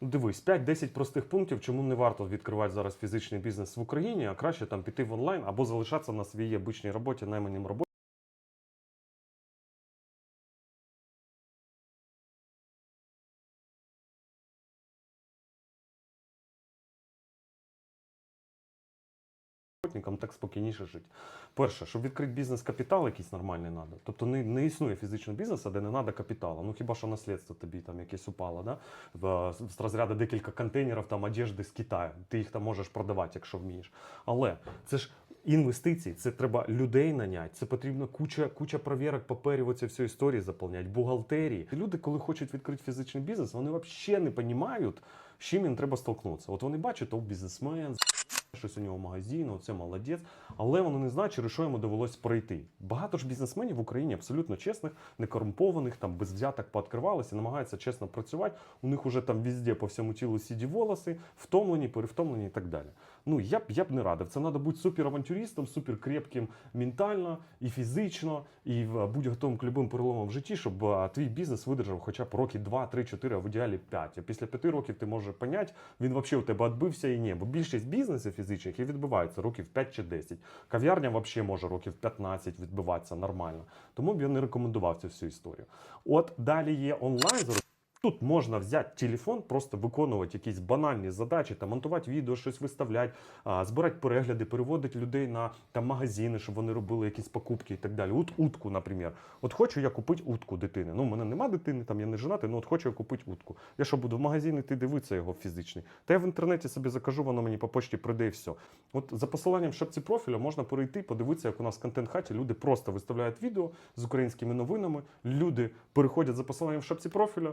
Ну, Дивись, 5-10 простих пунктів, чому не варто відкривати зараз фізичний бізнес в Україні, а краще там піти в онлайн або залишатися на своїй обичній роботі, найманім роботі. Роботникам так спокійніше жити. Перше, щоб відкрити бізнес капітал якийсь нормальний треба. Тобто не, не існує фізичного бізнесу, де не треба капіталу. Ну хіба що наслідство тобі там якесь упало, да? В, з розряду декілька контейнерів там одежди з Китаю. Ти їх там можеш продавати, якщо вмієш. Але це ж. Інвестиції, це треба людей наняти, це потрібно куча, куча провірок, паперів, оці всі історії заповняти, бухгалтерії. Люди, коли хочуть відкрити фізичний бізнес, вони взагалі не розуміють, з чим їм треба столкнутися. От вони бачать, о, бізнесмен, щось у нього магазин, це молодець, але вони не знають, через що йому довелось пройти. Багато ж бізнесменів в Україні абсолютно чесних, некорумпованих, там без взяток пооткривалися, намагаються чесно працювати. У них уже там везде по всьому тілу сіді волоси, втомлені, перевтомлені і так далі. Ну я б я б не радив. Це треба бути суперавантюристом, суперкрепким ментально і фізично, і в- бути готовим к любим переломам в житті, щоб а, твій бізнес видержав хоча б роки 2, 3, 4, а в ідеалі 5. А після 5 років ти можеш поняти, він взагалі у тебе відбився і ні. Бо більшість бізнесів фізичних і відбувається років 5 чи 10. Кав'ярня взагалі може років 15 відбиватися нормально. Тому б я не рекомендував цю всю історію. От далі є онлайн. Тут можна взяти телефон, просто виконувати якісь банальні задачі, там монтувати відео, щось виставляти, збирати перегляди, переводити людей на там магазини, щоб вони робили якісь покупки і так далі. От утку, наприклад. От хочу я купити утку дитини. Ну, у мене нема дитини, там я не женатий, ну от хочу я купити утку. Я що буду в магазин іти дивитися його фізичний. Та я в інтернеті собі закажу, воно мені по почті прийде і все. От за посиланням в шапці профіля можна перейти, подивитися, як у нас в контент-хаті люди просто виставляють відео з українськими новинами. Люди переходять за посиланням в шапці профіля,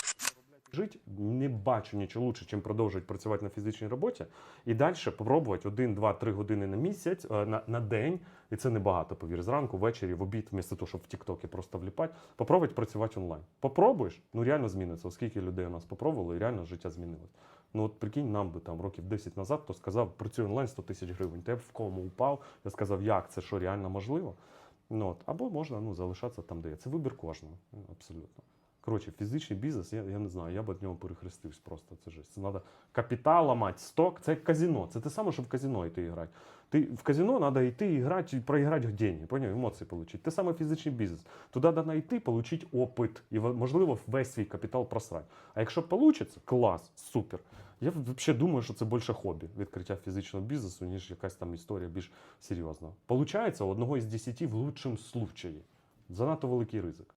жити, не бачу нічого лучше, чим продовжувати працювати на фізичній роботі і далі попробувати 1, 2, 3 години на місяць, е, на, на день, і це небагато, повір, зранку, ввечері, в обід, вмісто того, щоб в Тіктокі просто вліпати, попробувати працювати онлайн. Попробуєш, ну реально зміниться, оскільки людей у нас попробували, і реально життя змінилось. Ну от прикинь, нам би там років 10 назад, хто сказав, працюю онлайн 100 тисяч гривень. Я б в кому упав, я сказав, як це що реально можливо. Ну, от. Або можна ну, залишатися там, де є. Це вибір кожного, абсолютно. Коротше, фізичний бізнес, я, я не знаю, я б від нього перехрестився просто. Це жесть. Це треба капітал ламати, сток. Це як казино. Це те саме, що в казино йти грати. Ти в казино треба йти і грати, і проіграти гроші, поняв, емоції отримати. Те саме фізичний бізнес. Туди треба йти, отримати опит і, можливо, весь свій капітал просрати. А якщо вийде, клас, супер. Я взагалі думаю, що це більше хобі відкриття фізичного бізнесу, ніж якась там історія більш серйозна. Получається у одного із десяти в лучшому случаї. Занадто великий ризик.